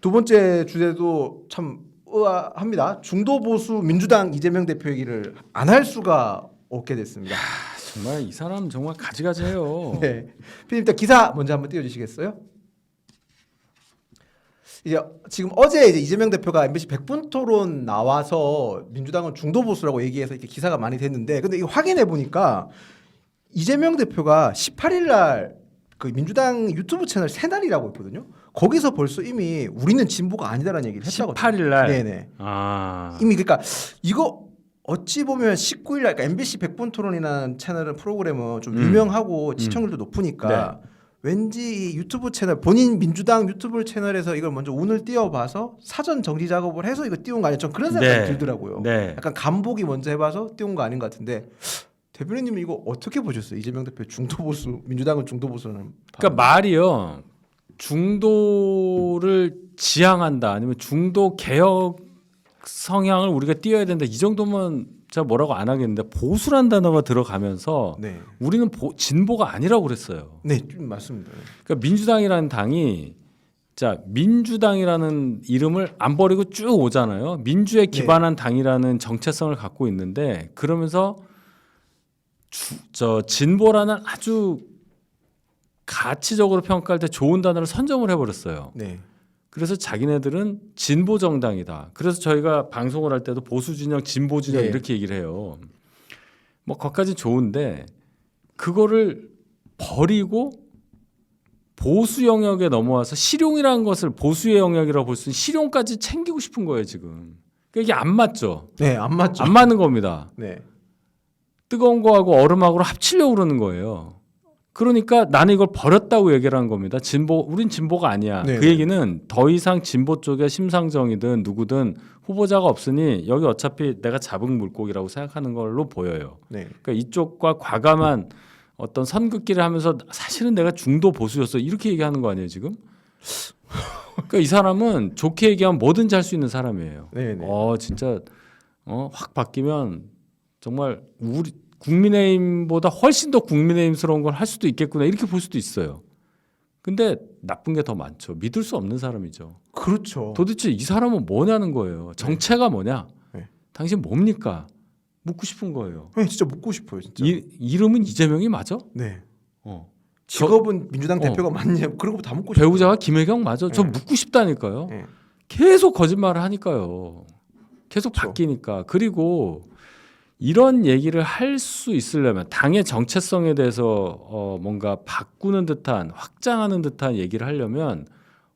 두 번째 주제도 참 의아합니다. 중도 보수 민주당 이재명 대표 얘기를 안 할 수가 없게 됐습니다. 정말 이 사람 정말 가지가지해요. 네. 피디님 일단 기사 먼저 한번 띄워주시겠어요? 이제 지금 어제 이제 이재명 대표가 MBC 100분 토론 나와서 민주당은 중도 보수라고 얘기해서 이렇게 기사가 많이 됐는데 근데 이거 확인해 보니까 이재명 대표가 18일 날 그 민주당 유튜브 채널 새날이라고 있거든요. 거기서 벌써 이미 우리는 진보가 아니다라는 얘기를 했다고. 18일 날. 네네. 아. 이미 그러니까 이거 어찌 보면 19일 날 그러니까 MBC 100분 토론이라는 채널은 프로그램은 좀 음. 유명하고 시청률도 높으니까 왠지 이 유튜브 채널 본인 민주당 유튜브 채널에서 이걸 먼저 운을 띄워봐서 사전 정지 작업을 해서 이거 띄운 거 아니야? 좀 그런 생각이 네. 들더라고요. 네. 약간 간보기 먼저 해봐서 띄운 거 아닌 것 같은데 대표님 이거 어떻게 보셨어요? 이재명 대표 중도 보수 민주당은 중도 보수는 그러니까 말이요. 중도를 지향한다 아니면 중도 개혁 성향을 우리가 띄어야 된다 이 정도면 제가 뭐라고 안 하겠는데 보수란 단어가 들어가면서 네, 우리는 보- 진보가 아니라고 그랬어요. 네, 좀 맞습니다. 그러니까 민주당이라는 당이 자 민주당이라는 이름을 안 버리고 쭉 오잖아요. 민주에 네. 기반한 당이라는 정체성을 갖고 있는데 그러면서 주, 저 진보라는 아주 가치적으로 평가할 때 좋은 단어를 선점을 해버렸어요. 네, 그래서 자기네들은 진보 정당이다. 그래서 저희가 방송을 할 때도 보수 진영, 진보 진영 네. 이렇게 얘기를 해요. 뭐 거기까지 좋은데 그거를 버리고 보수 영역에 넘어와서 실용이라는 것을 보수의 영역이라고 볼 수 있는 실용까지 챙기고 싶은 거예요 지금. 그러니까 이게 안 맞죠. 네, 안 맞죠. 안 맞는 겁니다. 네, 뜨거운 거하고 얼음하고를 합치려고 그러는 거예요. 그러니까 나는 이걸 버렸다고 얘기를 한 겁니다. 진보, 우린 진보가 아니야. 네. 그 얘기는 더 이상 진보 쪽에 심상정이든 누구든 후보자가 없으니 여기 어차피 내가 잡은 물고기라고 생각하는 걸로 보여요. 네, 그러니까 이쪽과 과감한 어떤 선긋기를 하면서 사실은 내가 중도 보수였어 이렇게 얘기하는 거 아니에요 지금? 그러니까 이 사람은 좋게 얘기하면 뭐든지 할 수 있는 사람이에요. 네, 네. 어 진짜 어, 확 바뀌면 정말 우리 국민의힘보다 훨씬 더 국민의힘스러운 걸 할 수도 있겠구나 이렇게 볼 수도 있어요. 근데 나쁜 게 더 많죠. 믿을 수 없는 사람이죠. 그렇죠. 도대체 이 사람은 뭐냐는 거예요. 정체가 뭐냐? 네. 당신 뭡니까? 묻고 싶은 거예요. 네, 진짜 묻고 싶어요, 진짜. 이, 이름은 이재명이 맞아? 네. 어. 직업은 민주당 어. 대표가 맞냐? 그런 거다 묻고 싶어요. 배우자가 김혜경 맞아? 저 네. 묻고 싶다니까요. 네. 계속 거짓말을 하니까요. 계속 그렇죠. 바뀌니까. 그리고 이런 얘기를 할 수 있으려면 당의 정체성에 대해서 어 뭔가 바꾸는 듯한 확장하는 듯한 얘기를 하려면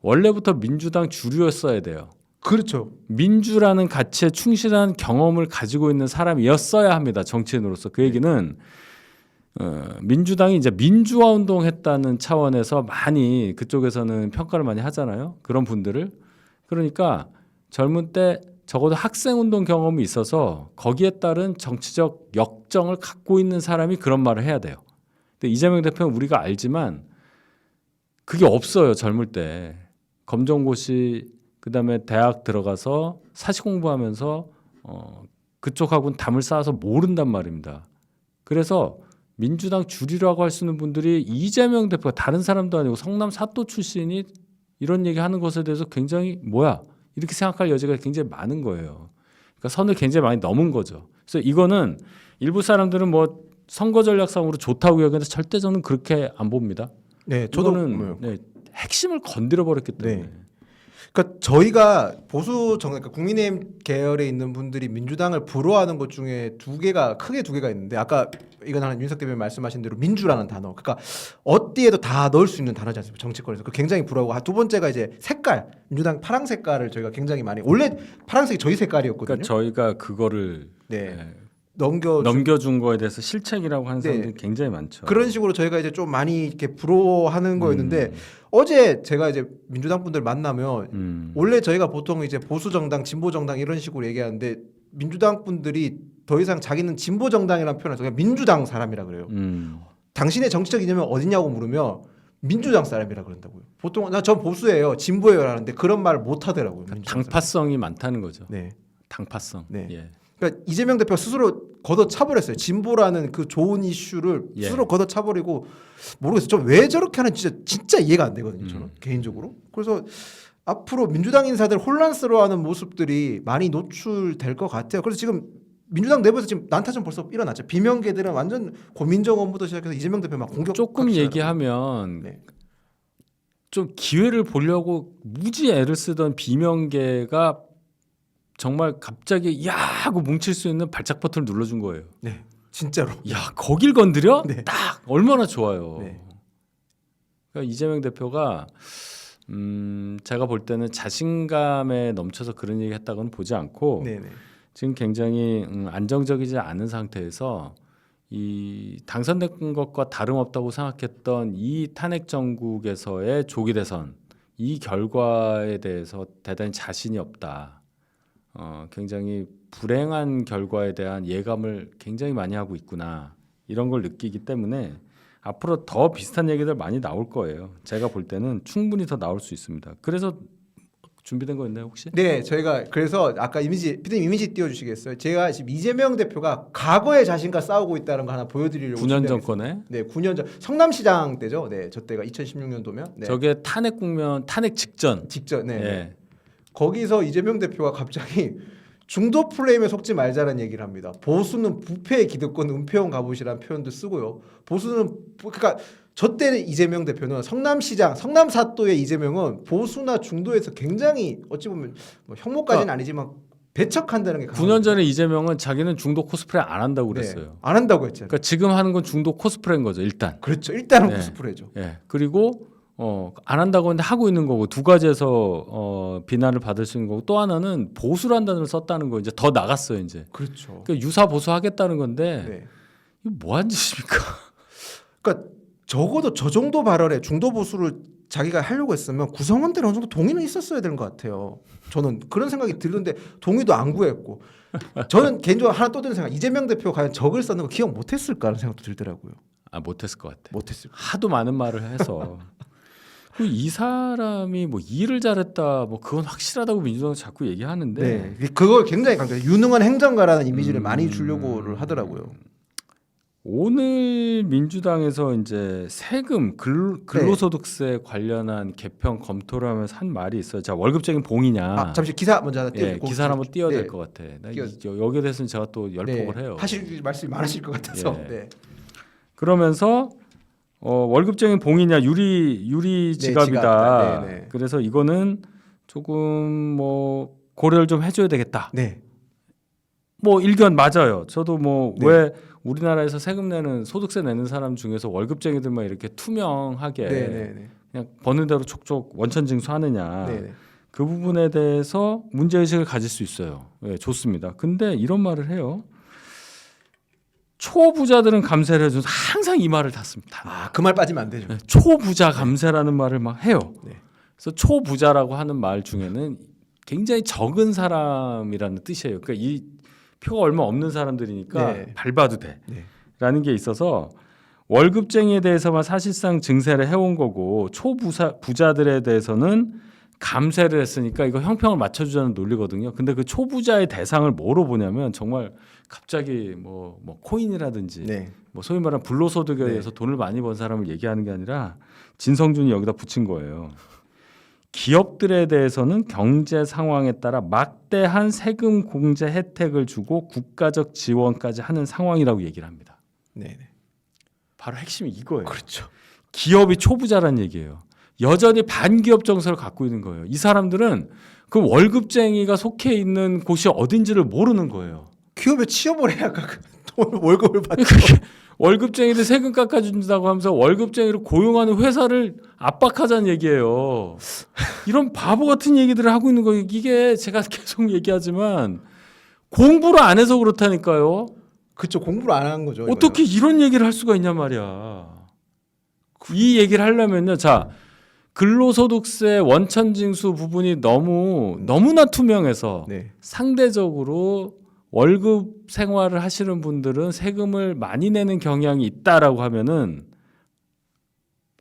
원래부터 민주당 주류였어야 돼요. 그렇죠. 민주라는 가치에 충실한 경험을 가지고 있는 사람이었어야 합니다. 정치인으로서 그 얘기는 어, 민주당이 이제 민주화 운동했다는 차원에서 많이 그쪽에서는 평가를 많이 하잖아요. 그런 분들을 그러니까 젊은 때 적어도 학생 운동 경험이 있어서 거기에 따른 정치적 역정을 갖고 있는 사람이 그런 말을 해야 돼요. 근데 이재명 대표는 우리가 알지만 그게 없어요. 젊을 때 검정고시 그다음에 대학 들어가서 사시 공부하면서 어, 그쪽하고는 담을 쌓아서 모른단 말입니다. 그래서 민주당 주류라고 할 수 있는 분들이 이재명 대표가 다른 사람도 아니고 성남 사또 출신이 이런 얘기 하는 것에 대해서 굉장히 뭐야 이렇게 생각할 여지가 굉장히 많은 거예요. 그러니까 선을 굉장히 많이 넘은 거죠. 그래서 이거는 일부 사람들은 뭐 선거 전략상으로 좋다고 여기는데 절대 저는 그렇게 안 봅니다. 네, 저도 뭐, 네, 핵심을 건드려 버렸기 때문에. 네. 그러니까 저희가 보수 정 그러니까 국민의힘 계열에 있는 분들이 민주당을 부러워하는 것 중에 두 개가 크게 두 개가 있는데 아까 이건 하나 윤석 대표님 말씀하신 대로 민주라는 단어. 그러니까 어디에도 다 넣을 수 있는 단어지 않습니까? 정치권에서. 그 굉장히 부러워하고 두 번째가 이제 색깔. 민주당 파랑 색깔을 저희가 굉장히 많이 원래 파란색이 저희 색깔이었거든요. 그러니까 저희가 그거를 네. 네, 넘겨 넘겨준 거에 대해서 실책이라고 하는 네. 사람들이 굉장히 많죠. 그런 식으로 저희가 이제 좀 많이 이렇게 부러워하는 거였는데 음. 어제 제가 이제 민주당 분들 만나면 음. 원래 저희가 보통 이제 보수 정당, 진보 정당 이런 식으로 얘기하는데 민주당 분들이 더 이상 자기는 진보 정당이라는 표현을 그냥 민주당 사람이라 그래요. 음. 당신의 정치적 이념이 어디냐고 물으면 민주당 사람이라 그런다고요. 보통 나 전 보수예요, 진보예요 하는데 그런 말을 못 하더라고요. 당파성이 많다는 거죠. 네. 당파성. 네. 예. 그러니까 이재명 대표 스스로 걷어 차버렸어요. 진보라는 그 좋은 이슈를 예. 스스로 걷어 차버리고 모르겠어요. 저 왜 저렇게 하는지 진짜 진짜 이해가 안 되거든요. 저는 음. 개인적으로. 그래서 앞으로 민주당 인사들 혼란스러워하는 모습들이 많이 노출될 것 같아요. 그래서 지금 민주당 내부에서 지금 난타전 벌써 일어났죠. 비명계들은 완전 고민정 업무도 시작해서 이재명 대표 막 공격. 조금 얘기하면 네. 좀 기회를 보려고 무지 애를 쓰던 비명계가 정말 갑자기 야 하고 뭉칠 수 있는 발작 버튼을 눌러준 거예요. 네, 진짜로. 야 거길 건드려? 네. 딱 얼마나 좋아요. 네. 그러니까 이재명 대표가 음 제가 볼 때는 자신감에 넘쳐서 그런 얘기 했다고는 보지 않고 네, 네. 지금 굉장히 음, 안정적이지 않은 상태에서 이 당선된 것과 다름없다고 생각했던 이 탄핵 정국에서의 조기 대선 이 결과에 대해서 대단히 자신이 없다. 어, 굉장히 불행한 결과에 대한 예감을 굉장히 많이 하고 있구나 이런 걸 느끼기 때문에 앞으로 더 비슷한 얘기들 많이 나올 거예요. 제가 볼 때는 충분히 더 나올 수 있습니다. 그래서 준비된 거 있나요 혹시? 네, 저희가 그래서 아까 이미지 피디님 이미지 띄워주시겠어요? 제가 지금 이재명 대표가 과거의 자신과 싸우고 있다는 거 하나 보여드리려고 9년 준비하겠습니다. 정권에 네, 9년 전 성남시장 때죠. 네, 저 때가 2016년도면 네. 저게 탄핵 국면 탄핵 직전 직전 네. 예. 거기서 이재명 대표가 갑자기 중도 플레임에 속지 말자는 얘기를 합니다. 보수는 부패의 기득권 은폐용 갑옷이라는 표현도 쓰고요. 보수는 부- 그러니까 저 때는 이재명 대표는 성남시장, 성남 사도의 이재명은 보수나 중도에서 굉장히 어찌 보면 뭐 혐오까지는 아니지만 배척한다는 게 9년 전에 이재명은 자기는 중도 코스프레 안 한다고 그랬어요. 네, 안 한다고 했잖아요. 그러니까 지금 하는 건 중도 코스프레인 거죠 일단. 그렇죠. 일단은 네. 코스프레죠. 예. 그리고 어, 안 한다고 했는데 하고 있는 거고 두 가지에서 어, 비난을 받을 수 있는 거고 또 하나는 보수란 단어를 썼다는 거 이제 더 나갔어요 이제. 그렇죠. 그러니까 유사 보수 하겠다는 건데 네. 이거 뭐한 짓입니까? 그러니까 적어도 저 정도 발언에 중도 보수를 자기가 하려고 했으면 구성원들은 어느 정도 동의는 있었어야 되는 것 같아요. 저는 그런 생각이 들는데 동의도 안 구했고 저는 개인적으로 하나 또 드는 생각 이재명 대표 가 과연 적을 썼는 거 기억 못했을까라는 생각도 들더라고요. 아 못했을 것 같아. 못했을. 하도 많은 말을 해서. 그리고 이 사람이 뭐 일을 잘했다 뭐 그건 확실하다고 민주당은 자꾸 얘기하는데 네, 그걸 굉장히 강조. 유능한 행정가라는 이미지를 음. 많이 주려고를 하더라고요. 오늘 민주당에서 이제 세금 근, 근로소득세 관련한 개편 검토를 하면서 한 말이 있어요. 자 월급적인 봉이냐? 아, 잠시 기사 먼저 하나 띄워. 예, 기사를 한번 띄워야 네. 될것 같아. 나 이- 띄워- 여- 여기에 대해서는 제가 또 열폭을 네, 해요. 하실 말씀이 많으실 것 같아서. 예. 네. 그러면서 어, 월급적인 봉이냐 유리 유리 네, 지갑이다. 지갑이다. 네, 네. 그래서 이거는 조금 뭐 고려를 좀 해줘야 되겠다. 네. 뭐 일견 맞아요. 저도 뭐 네. 왜 우리나라에서 세금 내는 소득세 내는 사람 중에서 월급쟁이들만 이렇게 투명하게 네, 네, 네. 그냥 버는 대로 촉촉 원천 징수하느냐 네, 네. 그 부분에 대해서 문제 의식을 가질 수 있어요. 예, 좋습니다. 근데 이런 말을 해요. 초부자들은 감세를 해줘서 항상 이 말을 닫습니다. 아, 그 말 빠지면 안 되죠. 네, 초부자 감세라는 말을 막 해요. 네. 그래서 초부자라고 하는 말 중에는 굉장히 적은 사람이라는 뜻이에요. 그러니까 이 표가 얼마 없는 사람들이니까 네. 밟아도 돼. 네. 라는 게 있어서 월급쟁이에 대해서만 사실상 증세를 해온 거고 초부자 부자들에 대해서는 감세를 했으니까 이거 형평을 맞춰주자는 논리거든요. 근데 그 초부자의 대상을 뭐로 보냐면 정말 갑자기 뭐, 뭐 코인이라든지 네. 뭐 소위 말하는 불로소득에 네. 의해서 돈을 많이 번 사람을 얘기하는 게 아니라 진성준이 여기다 붙인 거예요. 기업들에 대해서는 경제 상황에 따라 막대한 세금 공제 혜택을 주고 국가적 지원까지 하는 상황이라고 얘기를 합니다. 네, 네. 바로 핵심이 이거예요. 그렇죠. 기업이 초부자란 얘기예요. 여전히 반기업 정서를 갖고 있는 거예요. 이 사람들은 그 월급쟁이가 속해 있는 곳이 어딘지를 모르는 거예요. 기업에 취업을 해야 그돈 월급을 받죠. 월급쟁이들 세금 깎아준다고 하면서 월급쟁이를 고용하는 회사를 압박하자는 얘기예요. 이런 바보 같은 얘기들을 하고 있는 거예요. 이게 제가 계속 얘기하지만 공부를 안 해서 그렇다니까요. 그쵸 공부를 안 한 거죠. 어떻게 이런 얘기를 할 수가 있냔 말이야. 이 얘기를 하려면요. 자, 근로소득세 원천징수 부분이 너무 너무나 투명해서. 네. 상대적으로 월급 생활을 하시는 분들은 세금을 많이 내는 경향이 있다라고 하면은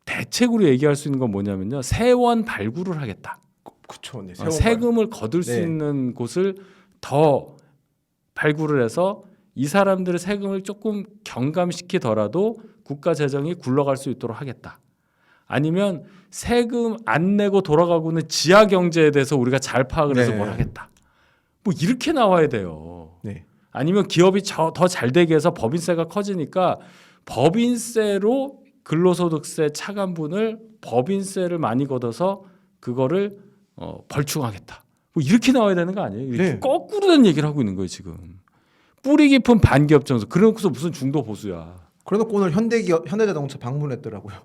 대책으로 얘기할 수 있는 건 뭐냐면요. 세원 발굴을 하겠다. 그쵸. 네. 어, 세월간. 세금을 거둘 수 네. 있는 곳을 더 발굴을 해서 이 사람들의 세금을 조금 경감시키더라도 국가 재정이 굴러갈 수 있도록 하겠다. 아니면 세금 안 내고 돌아가고는 지하 경제에 대해서 우리가 잘 파악을 해서 네. 뭘 하겠다. 뭐 이렇게 나와야 돼요. 네. 아니면 기업이 더 잘 되게 해서 법인세가 커지니까 법인세로 근로소득세 차감분을 법인세를 많이 걷어서 그거를 어, 벌충하겠다. 뭐 이렇게 나와야 되는 거 아니에요? 이렇게 네. 거꾸로 된 얘기를 하고 있는 거예요 지금. 뿌리 깊은 반기업 정서. 그래놓고서 무슨 중도 보수야. 그래놓고 오늘 현대 기업 현대자동차 방문했더라고요.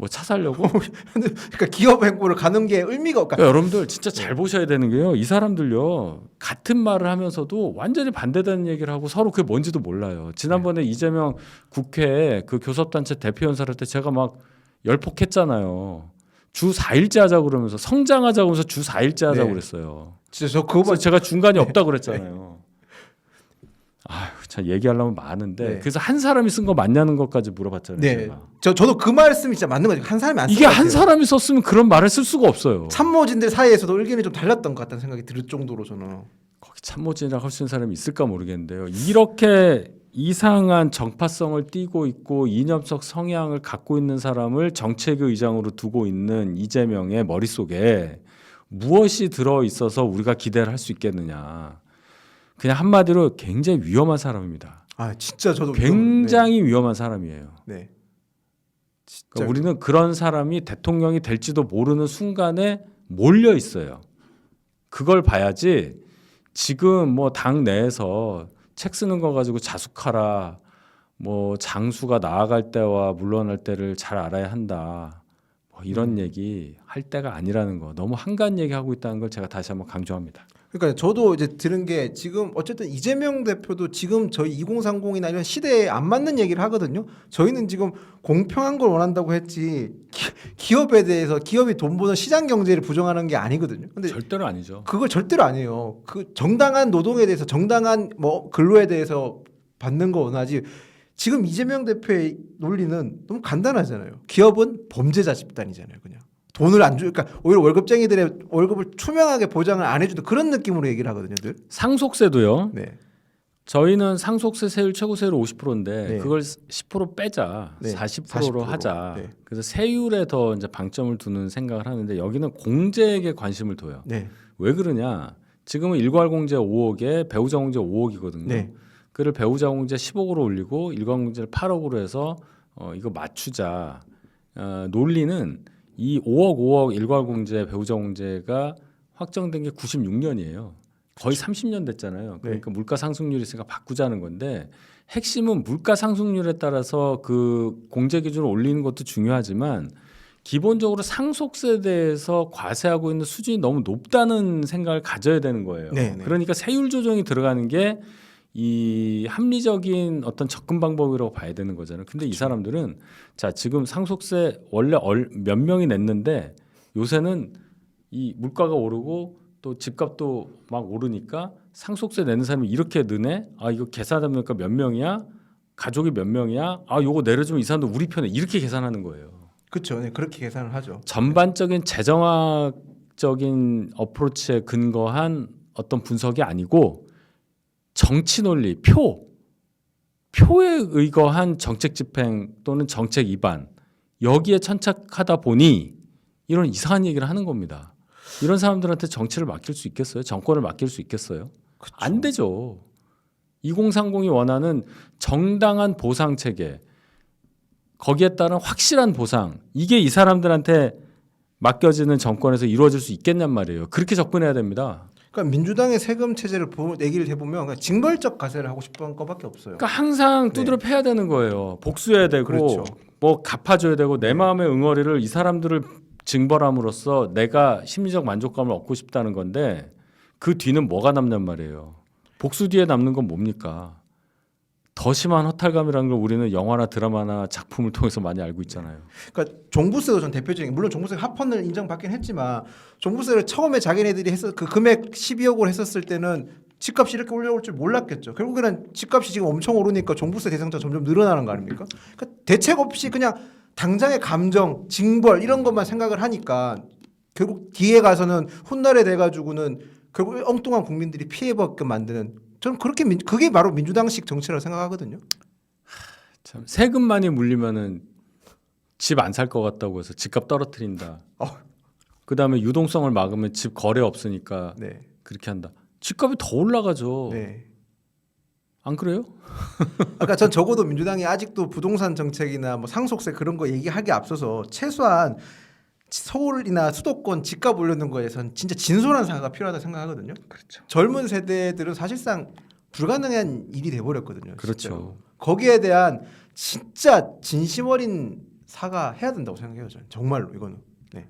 뭐 차 살려고? 그러니까 기업 행보를 가는 게 의미가 없까. 그러니까 여러분들 진짜 잘 보셔야 되는 게요. 이 사람들요 같은 말을 하면서도 완전히 반대되는 얘기를 하고 서로 그게 뭔지도 몰라요. 지난번에 이재명 국회 그 교섭단체 대표 연설할 때 제가 막 열폭했잖아요. 주 4일째 하자고 그러면서 성장하자고 하면서 주 4일째 하자고 네. 그랬어요. 진짜 저 그거 그래서 제가 중간이 없다고 그랬잖아요. 아휴, 참 얘기하려면 많은데 네. 그래서 한 사람이 쓴 거 맞냐는 것까지 물어봤잖아요. 네. 제가. 저 저도 그 말씀이 진짜 맞는 거죠. 한 사람이 안 이게 한. 사람이 썼으면 그런 말을 쓸 수가 없어요. 참모진들 사이에서도 의견이 좀 달랐던 것 같다는 생각이 들 정도로 저는. 거기 참모진이라고 할 수 있는 사람이 있을까 모르겠는데요. 이렇게 이상한 정파성을 띠고 있고 이념적 성향을 갖고 있는 사람을 정책의 의장으로 두고 있는 이재명의 머릿속에 무엇이 들어 있어서 우리가 기대를 할 수 있겠느냐. 그냥 한마디로 굉장히 위험한 사람입니다. 아 진짜 저도 굉장히 위험한 사람이에요. 네. 네. 그러니까 우리는 그런 사람이 대통령이 될지도 모르는 순간에 몰려 있어요. 그걸 봐야지 지금 뭐 당 내에서 책 쓰는 거 가지고 자숙하라. 뭐 장수가 나아갈 때와 물러날 때를 잘 알아야 한다. 뭐 이런 얘기 할 때가 아니라는 거. 너무 한가한 얘기 하고 있다는 걸 제가 다시 한번 강조합니다. 그러니까 저도 이제 들은 게 지금 어쨌든 이재명 대표도 지금 저희 2030이나 이런 시대에 안 맞는 얘기를 하거든요. 저희는 지금 공평한 걸 원한다고 했지 기, 업에 대해서 기업이 돈 버는 시장 경제를 부정하는 게 아니거든요. 근데 절대로 아니죠. 그걸 절대로 아니에요. 그 정당한 노동에 대해서 정당한 뭐 근로에 대해서 받는 거 원하지. 지금 이재명 대표의 논리는 너무 간단하잖아요. 기업은 범죄자 집단이잖아요, 그냥. 돈을 안 주, 그러니까 오히려 월급쟁이들의 월급을 투명하게 보장을 안 해주는 그런 느낌으로 얘기를 하거든요, 늘. 상속세도요. 네, 저희는 상속세 세율 최고세율 50%인데 네. 그걸 10% 빼자, 네, 40%로 40%. 하자. 네. 그래서 세율에 더 이제 방점을 두는 생각을 하는데 여기는 공제에게 관심을 둬요. 네, 왜 그러냐? 지금은 일괄 공제 5억에 배우자 공제 5억이거든요. 네, 그를 배우자 공제 10억으로 올리고 일괄 공제를 8억으로 해서 어, 이거 맞추자. 어, 논리는 이 5억 5억 일괄 공제 배우자 공제가 확정된 게 96년이에요. 거의 30년 됐잖아요. 그러니까 물가 상승률이 있으니까 바꾸자는 건데 핵심은 물가 상승률에 따라서 그 공제 기준을 올리는 것도 중요하지만 기본적으로 상속세에 대해서 과세하고 있는 수준이 너무 높다는 생각을 가져야 되는 거예요. 네, 네. 그러니까 세율 조정이 들어가는 게 이 합리적인 어떤 접근 방법이라고 봐야 되는 거잖아요. 근데 이 사람들은 자 지금 상속세 원래 얼, 몇 명이 냈는데 요새는 이 물가가 오르고 또 집값도 막 오르니까 상속세 내는 사람이 이렇게 느네. 아 이거 계산해보니까 몇 명이야? 가족이 몇 명이야? 아 요거 내려주면 이 사람도 우리 편에 이렇게 계산하는 거예요. 그렇죠. 네, 그렇게 계산을 하죠. 전반적인 재정학적인 어프로치에 근거한 어떤 분석이 아니고 정치 논리, 표, 표에 의거한 정책 집행 또는 정책 위반 여기에 천착하다 보니 이런 이상한 얘기를 하는 겁니다. 이런 사람들한테 정치를 맡길 수 있겠어요? 정권을 맡길 수 있겠어요? 그쵸. 안 되죠. 2030이 원하는 정당한 보상 체계, 거기에 따른 확실한 보상, 이게 이 사람들한테 맡겨지는 정권에서 이루어질 수 있겠냔 말이에요. 그렇게 접근해야 됩니다. 그러니까 민주당의 세금 체제를 보, 얘기를 해보면 그냥 징벌적 가세를 하고 싶은 것밖에 없어요. 그러니까 항상 두드려 패야 되는 거예요. 복수해야 되고, 그렇죠. 뭐 갚아줘야 되고, 내 마음의 응어리를 이 사람들을 징벌함으로써 내가 심리적 만족감을 얻고 싶다는 건데 그 뒤는 뭐가 남냔 말이에요. 복수 뒤에 남는 건 뭡니까? 더 심한 허탈감이라는 걸 우리는 영화나 드라마나 작품을 통해서 많이 알고 있잖아요. 그러니까 종부세도 전 대표적인 물론 종부세 합헌을 인정받긴 했지만 종부세를 처음에 자기네들이 했었 그 금액 12억을 했었을 때는 집값이 이렇게 올라올 줄 몰랐겠죠. 결국에는 집값이 지금 엄청 오르니까 종부세 대상자 점점 늘어나는 거 아닙니까? 그러니까 대책 없이 그냥 당장의 감정, 징벌 이런 것만 생각을 하니까 결국 뒤에 가서는 훗날에 돼 가지고는 결국 엉뚱한 국민들이 피해 받게 만드는 저는 그렇게 민, 그게 바로 민주당식 정치라고 생각하거든요. 참 세금 많이 물리면은 집 안 살 것 같다고 해서 집값 떨어뜨린다. 어. 그 다음에 유동성을 막으면 집 거래 없으니까 네. 그렇게 한다. 집값이 더 올라가죠. 네. 안 그래요? 아까 전 적어도 민주당이 아직도 부동산 정책이나 뭐 상속세 그런 거 얘기하기 앞서서 최소한 서울이나 수도권 집값 올리는 거에선 진짜 진솔한 사과가 필요하다 생각하거든요. 그렇죠. 젊은 세대들은 사실상 불가능한 일이 돼 버렸거든요. 그렇죠. 거기에 대한 진짜 진심 어린 사과 해야 된다고 생각해요. 저는 정말로 이거는. 네.